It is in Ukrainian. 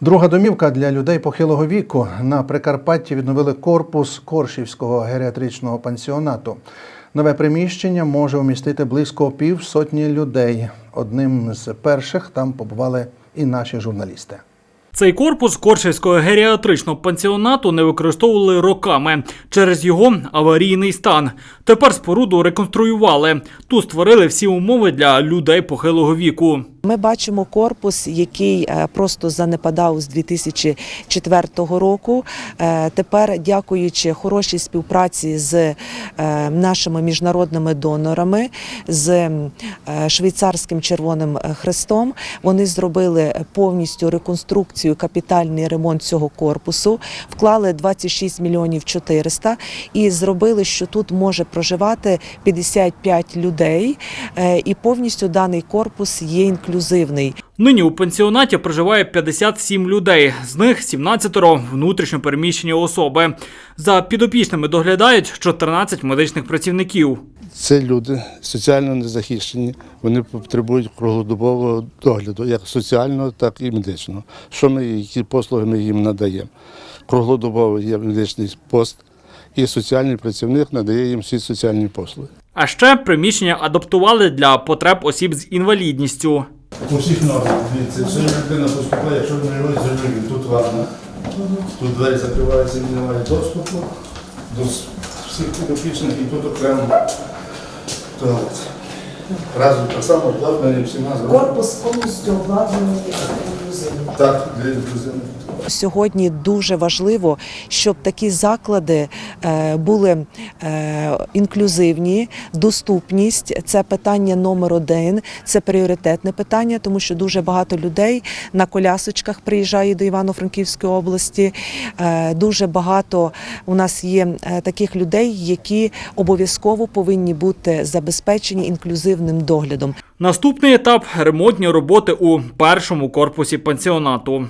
Друга домівка для людей похилого віку на Прикарпатті відновили корпус Коршівського геріатричного пансіонату. Нове приміщення може вмістити близько півсотні людей. Одним з перших там побували і наші журналісти. Цей корпус Коршівського геріатричного пансіонату не використовували роками через його аварійний стан. Тепер споруду реконструювали. Тут створили всі умови для людей похилого віку. Ми бачимо корпус, який е, просто занепадав з 2004 року. Е, Тепер, дякуючи хорошій співпраці з е, нашими міжнародними донорами, з швейцарським Червоним Хрестом, вони зробили повністю реконструкцію, капітальний ремонт цього корпусу, вклали 26 мільйонів 400 і зробили, що тут може проживати 55 людей, і повністю даний корпус є інклюзивний. Нині у пансіонаті проживає 57 людей, з них 17 внутрішньо переміщені особи. За підопічними доглядають 14 медичних працівників. Це люди соціально незахищені. Вони потребують круглодобового догляду, як соціального, так і медичного. Що ми, які послуги ми їм надаємо? Круглодобовий є медичний пост, і соціальний працівник надає їм всі соціальні послуги. А ще приміщення адаптували для потреб осіб з інвалідністю. У всіх нормах, дивіться, все людина поступає, якщо не робить зробити, тут ванна, тут двері закриваються, немає доступу до всіх підопічних і тут окремо туалет. Разом так само обладнані всіма зробили. Корпус повністю обладнаний інклюзивно. Так, для інклюзивних. Сьогодні дуже важливо, щоб такі заклади е, були е, інклюзивні, доступність це питання номер один, це пріоритетне питання, тому що дуже багато людей на колясочках приїжджає до Івано-Франківської області. Е, Дуже багато у нас є е, таких людей, які обов'язково повинні бути забезпечені інклюзивним доглядом. Наступний етап ремонтні роботи у першому корпусі пансіонату.